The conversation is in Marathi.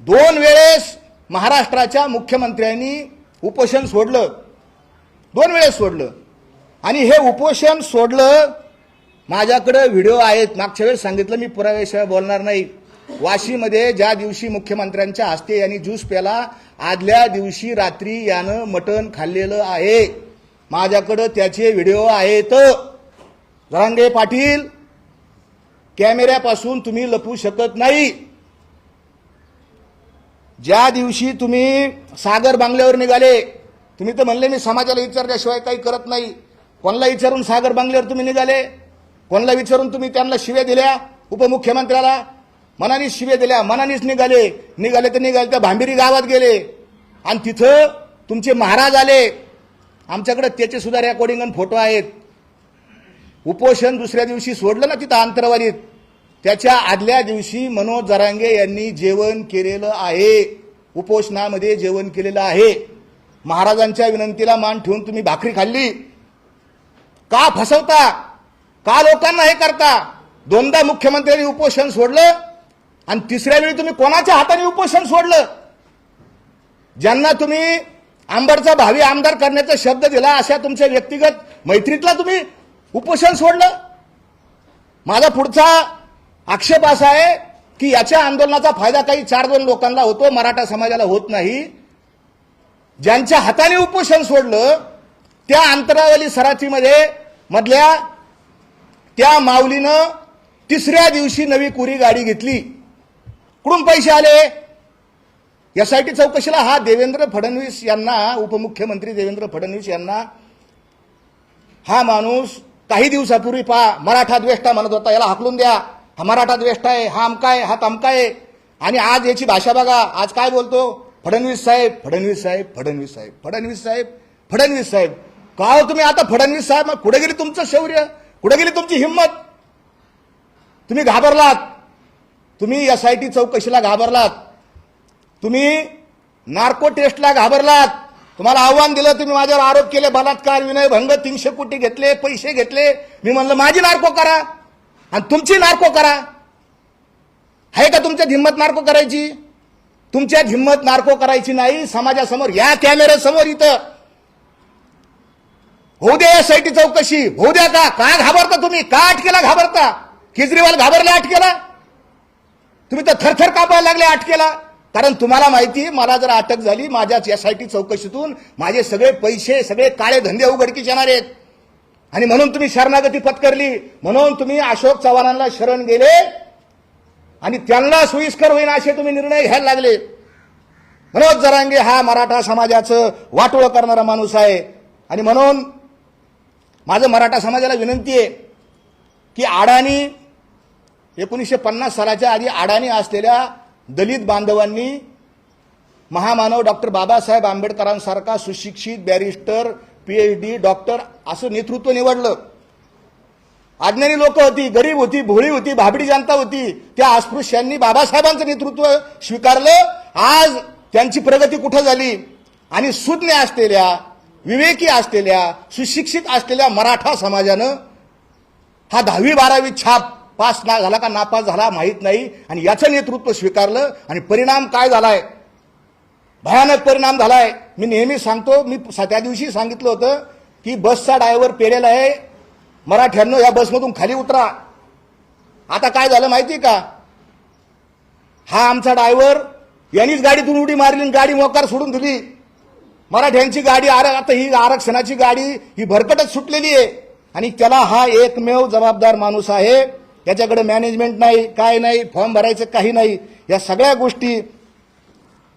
दोन वेळेस महाराष्ट्राच्या मुख्यमंत्र्यांनी उपोषण सोडलं. दोन वेळेस सोडलं. आणि हे उपोषण सोडलं माझ्याकडे व्हिडिओ आहेत. मागच्या वेळेस सांगितलं मी पुराव्याशिवाय बोलणार नाही. वाशीमध्ये ज्या दिवशी मुख्यमंत्र्यांच्या हस्ते यांनी ज्यूस प्याला आदल्या दिवशी रात्री यानं मटण खाल्लेलं आहे. माझ्याकडं त्याचे व्हिडिओ आहेत. जरांगे पाटील कॅमेऱ्यापासून तुम्ही लपू शकत नाही. ज्या दिवशी तुम्ही सागर बांगल्यावर निघाले तुम्ही तर म्हणले मी समाजाला विचारल्याशिवाय काही करत नाही. कोणाला विचारून सागर बांगल्यावर तुम्ही निघाले? कोणाला विचारून तुम्ही त्यांना शिव्या दिल्या उपमुख्यमंत्र्याला? मनानेच शिव्या दिल्या मनानेच निघाले. निघाले तर निघाले त्या भांबिरी गावात गेले. आणि तिथं तुमचे महाराज आले. आमच्याकडे त्याचे सुद्धा रेकॉर्डिंग आणि फोटो आहेत. उपोषण दुसऱ्या दिवशी सोडलं ना तिथं आंतरवारीत त्याच्या आदल्या दिवशी मनोज जरांगे यांनी जेवण केलेलं आहे. उपोषणामध्ये जेवण केलेलं आहे. महाराजांच्या विनंतीला मान ठेवून तुम्ही भाकरी खाल्ली. का फसवता? का लोकांना हे करता? दोनदा मुख्यमंत्र्यांनी उपोषण सोडलं आणि तिसऱ्या वेळी तुम्ही कोणाच्या हाताने उपोषण सोडलं? ज्यांना तुम्ही आंबडचा भावी आमदार करण्याचा शब्द दिला अशा तुमच्या व्यक्तिगत मैत्रीतला तुम्ही उपोषण सोडलं? माझा पुढचा आक्षेप असा आहे की याच्या आंदोलनाचा फायदा काही चार दोन लोकांना होतो मराठा समाजाला होत नाही. ज्यांच्या हाताने उपोषण सोडलं त्या अंतरावली सराटीमध्ये मधल्या त्या माऊलीनं तिसऱ्या दिवशी नवी कुरी गाडी घेतली. कुठून पैसे आले? यासाठी चौकशीला हा देवेंद्र फडणवीस यांना उपमुख्यमंत्री देवेंद्र फडणवीस यांना हा माणूस काही दिवसापूर्वी पहा मराठा द्वेष्टा म्हणत होता याला हाकलून द्या. हा मराठा द्वेष्ट आहे हा अमका आहे हा तमका आहे. आणि आज याची भाषा बघा आज काय बोलतो? फडणवीस साहेब फडणवीस साहेब फडणवीस साहेब फडणवीस साहेब फडणवीस साहेब. का हो तुम्ही आता फडणवीस साहेब? कुठे गेली तुमचं शौर्य? कुठे गेली तुमची हिंमत? तुम्ही घाबरलात. तुम्ही एस आय टी चौकशीला घाबरलात. तुम्ही नार्को टेस्टला घाबरलात. तुम्हाला आव्हान दिलं तुम्ही माझ्यावर आरोप केले बलात्कार विनयभंग तीनशे कोटी घेतले पैसे घेतले. मी म्हणलं माझी नार्को करा. आणि तुमची नार्को करा. आहे का तुमच्यात हिंमत नार्को करायची? तुमच्यात हिंमत नार्को करायची नाही समाजासमोर या कॅमेऱ्यासमोर इथं. होऊ द्या या टी चौकशी. होऊ द्या का? का घाबरता तुम्ही? का अटकेला घाबरता? केजरीवाल घाबरला अटकेला? तुम्ही तर थरथर कापायला लागले अटकेला. कारण तुम्हाला माहिती मला जर अटक झाली माझ्याच एस आय टी चौकशीतून माझे सगळे पैसे सगळे काळे धंदे उघडकीस येणार आहेत. आणि म्हणून तुम्ही शरणागती पत्करली म्हणून तुम्ही अशोक चव्हाणांना शरण गेले आणि त्यांना सोयीस्कर होईल असे तुम्ही निर्णय घ्यायला लागले. मनोज जरांगे हा मराठा समाजाचं वाटोळं करणारा माणूस आहे. आणि म्हणून माझं मराठा समाजाला विनंती आहे की अडाणी एकोणीसशे पन्नास सालाच्या आधी अडाणी असलेल्या दलित बांधवांनी महामानव डॉक्टर बाबासाहेब आंबेडकरांसारखा सुशिक्षित बॅरिस्टर पीएच डी डॉक्टर असं नेतृत्व निवडलं. अज्ञानी लोक होती गरीब होती भोळी होती भाबडी जनता होती. त्या अस्पृश्यांनी बाबासाहेबांचं नेतृत्व स्वीकारलं. आज त्यांची प्रगती कुठं झाली? आणि सुज्ञ असलेल्या विवेकी असलेल्या सुशिक्षित असलेल्या मराठा समाजानं हा दहावी बारावी छाप पास ना झाला का नापास झाला माहीत नाही. आणि याचं नेतृत्व स्वीकारलं. आणि परिणाम काय झालाय? भयानक परिणाम झालाय. मी नेहमी सांगतो मी स- त्या दिवशी सांगितलं होतं की बसचा ड्रायव्हर पेरेला आहे मराठ्यांनो या बसमधून खाली उतरा. आता काय झालं माहिती का? हा आमचा ड्रायव्हर यांनीच गाडीतून उडी मारली आणि गाडी मोकार सोडून दिली. मराठ्यांची गाडी आर आता ही आरक्षणाची गाडी ही भरकटच सुटलेली आहे. आणि त्याला हा एकमेव जबाबदार माणूस आहे. त्याच्याकडे मॅनेजमेंट नाही काय नाही फॉर्म भरायचं काही नाही. या सगळ्या गोष्टी